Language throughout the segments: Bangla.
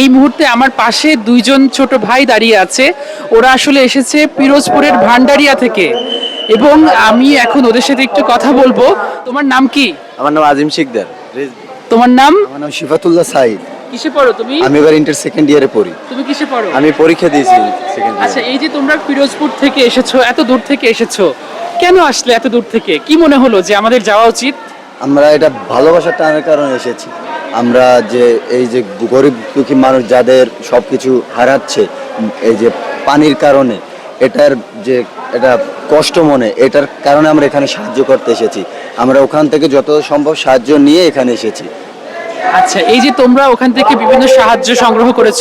এই মুহূর্তে আমার পাশে দুইজন ছোট ভাই দাঁড়িয়ে আছে। ওরা আসলে এসেছে পিরোজপুরের ভান্ডারিয়া থেকে। এবং আমি এখন ওদের সাথে একটু কথা বলব। তোমার নাম কি? আমার নাম আজিম শিকদার। তোমার নাম? আমার নাম শিফাতুল্লাহ সাইদ কিসে পড়ো তুমি? আমি এবার ইন্টার সেকেন্ড ইয়ারে পড়ি। তুমি কিসে পড়ো? আমি পরীক্ষা দিয়েছি সেকেন্ড আচ্ছা এই যে তোমরা পিরোজপুর থেকে এসেছ এত দূর থেকে এসেছ কেন আসলে এত দূর থেকে? কি মনে হলো যে আমাদের যাওয়া উচিত? আমরা এটা ভালোবাসার টানের কারণে এসেছি। আমরা যে এই যে গরিব দুঃখী মানুষ যাদের সব কিছু হারাচ্ছে এই যে পানির কারণে এটার যে এটা কষ্ট মনে এটার কারণে আমরা এখানে সাহায্য করতে এসেছি। আমরা ওখান থেকে যত সম্ভব সাহায্য নিয়ে এখানে এসেছি। আচ্ছা এই যে তোমরা ওখান থেকে বিভিন্ন সাহায্য সংগ্রহ করেছ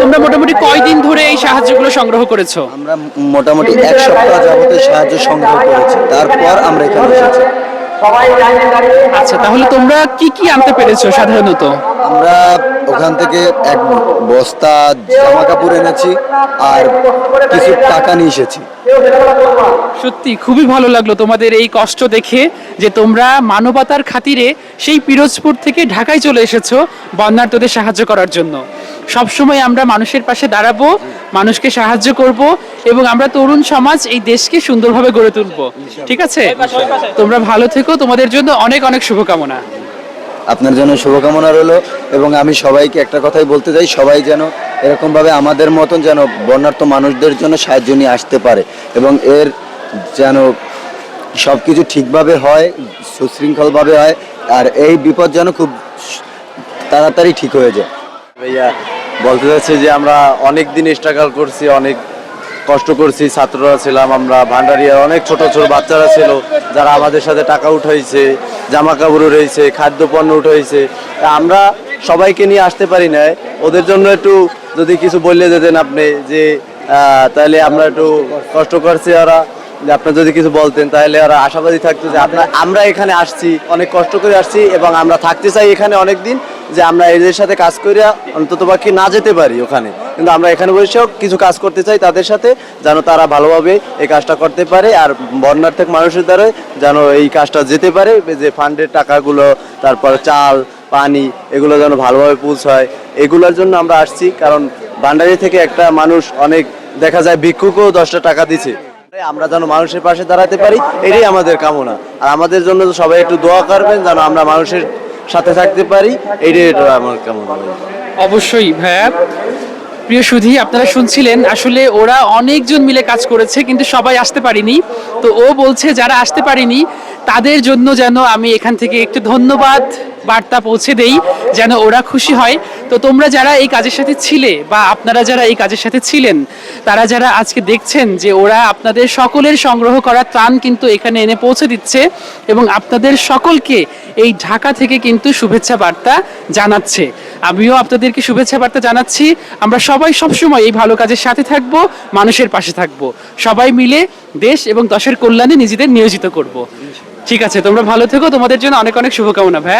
তোমরা মোটামুটি কয়দিন ধরে এই সাহায্যগুলো সংগ্রহ করেছ? আমরা মোটামুটি এক সপ্তাহ যাবতীয় সাহায্য সংগ্রহ করেছি তারপর আমরা এখানে এসেছি। আচ্ছা তাহলে তোমরা কি কি আনতে পেরেছ সাধারণত? আমরা ওখান থেকে এক বস্তা জামা কাপড় এনেছি আর কিছু টাকা নিয়ে এসেছি। সত্যি খুবই ভালো লাগল তোমাদের এই কষ্ট দেখে যে তোমরা মানবতার খাতিরে সেই পিরোজপুর থেকে ঢাকায় চলে এসেছ বন্যার্তদের সাহায্য করার জন্য। সবসময় আমরা মানুষের পাশে দাঁড়াবো মানুষকে সাহায্য করব এবং আমরা তরুণ সমাজ এই দেশকে সুন্দরভাবে গড়ে তুলবো। ঠিক আছে? তোমরা ভালো থেকো তোমাদের জন্য অনেক অনেক শুভকামনা। আপনার জন্য শুভকামনা রইল এবং আমি সবাইকে একটা কথাই বলতে চাই সবাই যেন এরকমভাবে আমাদের মতন যেন বন্যার্থ মানুষদের জন্য সাহায্য নিয়ে আসতে পারে এবং এর যেন সব কিছু ঠিকভাবে হয় সুশৃঙ্খলভাবে হয় আর এই বিপদ যেন খুব তাড়াতাড়ি ঠিক হয়ে যায়। ভাইয়া বলতে চাচ্ছি যে আমরা অনেক দিন স্ট্রাগল করছি, অনেক কষ্ট করছি, ছাত্ররা ছিলাম আমরা, ভান্ডারিয়ার অনেক ছোট ছোট বাচ্চারা ছিল, যারা আমাদের সাথে টাকা উঠাইছে জামা কাপড় উঠাইছে, খাদ্যপণ্য উঠাইছে। আমরা সবাইকে নিয়ে আসতে পারি না ওদের জন্য একটু যদি কিছু বললে যেতেন আপনি যে তাহলে আমরা একটু কষ্ট করছি ওরা। আপনার যদি কিছু বলতেন, তাহলে ওরা আশাবাদী থাকতো যে আপনার, আমরা এখানে আসছি, অনেক কষ্ট করে আসছি এবং আমরা থাকতে চাই এখানে অনেক দিন। যে আমরা এদের সাথে কাজ করে অন্তত বাকি না যেতে পারি ওখানে। কিন্তু আমরা এখানে বসেও কিছু কাজ করতে চাই তাদের সাথে, যেন তারা ভালোভাবে এই কাজটা করতে পারে আর বন্যার থেকে মানুষের দ্বারা যেন এই কাজটা যেতে পারে, যে ফান্ডের টাকাগুলো, তারপর চাল, পানি, এগুলো যেন ভালোভাবে পৌঁছায় এগুলোর জন্য আমরা আসছি কারণ ভান্ডারি থেকে একটা মানুষ অনেক, দেখা যায় ভিক্ষুকও দশটা টাকা দিছে। আমরা যেন মানুষের পাশে দাঁড়াতে পারি, এটাই আমাদের কামনা। আর আমাদের জন্য সবাই একটু দোয়া করবেন যেন আমরা মানুষের সাথে থাকতে পারি। এটাই আমার কেমন অবশ্যই, ভাইয়া। প্রিয় সুধি, আপনারা শুনছিলেন, আসলে ওরা অনেকজন মিলে কাজ করেছে, কিন্তু সবাই আসতে পারিনি। তো ও বলছে, যারা আসতে পারিনি, তাদের জন্য যেন আমি এখান থেকে একটু ধন্যবাদ বার্তা পৌঁছে দেই, যেন ওরা খুশি হয়। তো তোমরা যারা এই কাজের সাথে ছিলে বা আপনারা যারা এই কাজের সাথে ছিলেন, তারা যারা আজকে দেখছেন যে ওরা আপনাদের সকলের সংগ্রহ করা ত্রাণ কিন্তু এখানে এনে পৌঁছে দিচ্ছে এবং আপনাদের সকলকে এই ঢাকা থেকে কিন্তু শুভেচ্ছা বার্তা জানাচ্ছে। আমিও আপনাদেরকে শুভেচ্ছা বার্তা জানাচ্ছি। আমরা সবাই সবসময় এই ভালো কাজের সাথে থাকব, মানুষের পাশে থাকব। সবাই মিলে দেশ এবং দশের কল্যাণে নিজেদের নিয়োজিত করব। ঠিক আছে, তোমরা ভালো থেকো। তোমাদের জন্য অনেক অনেক শুভকামনা ভাই